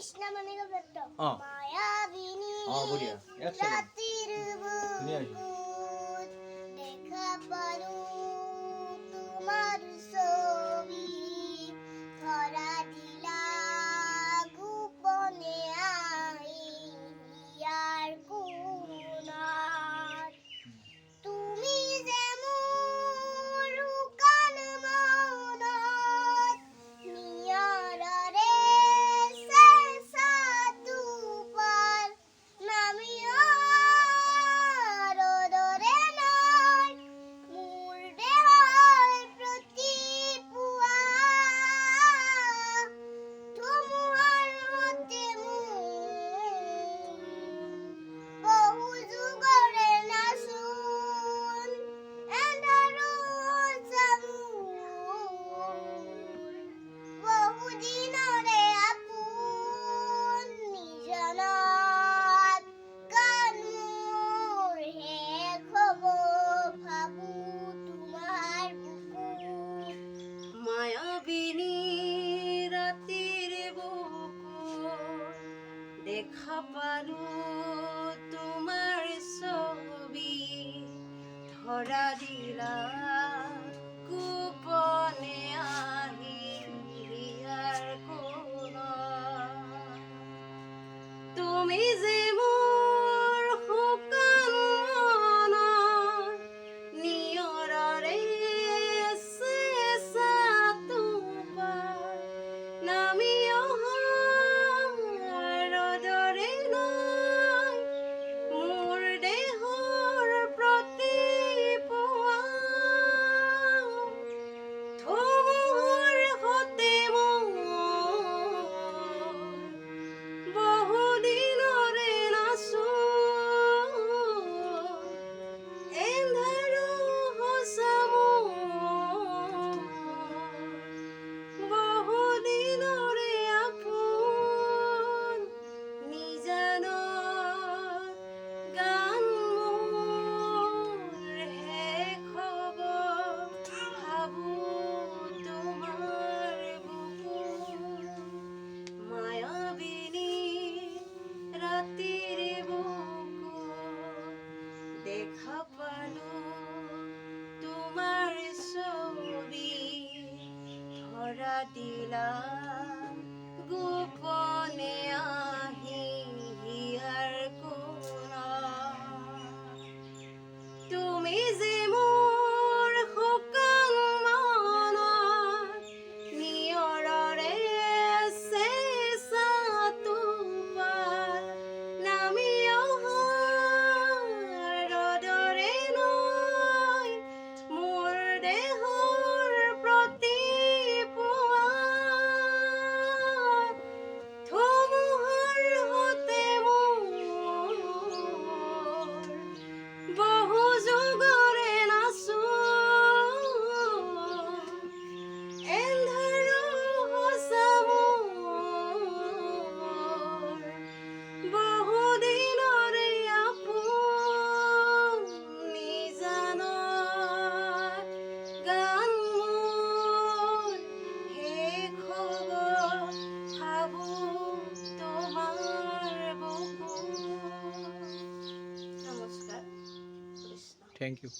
കൃഷ്ണമണികൾ ആ. ആ പൊടിയാ രാത്രി দেখা পারো তোমার ছবি ধরা দিলা কুপনে আহি আর কোন। তুমি যে তীরে বুকু দেখা পালো তোমাৰ ছবি ধরা দিলা থ্যাংক ইউ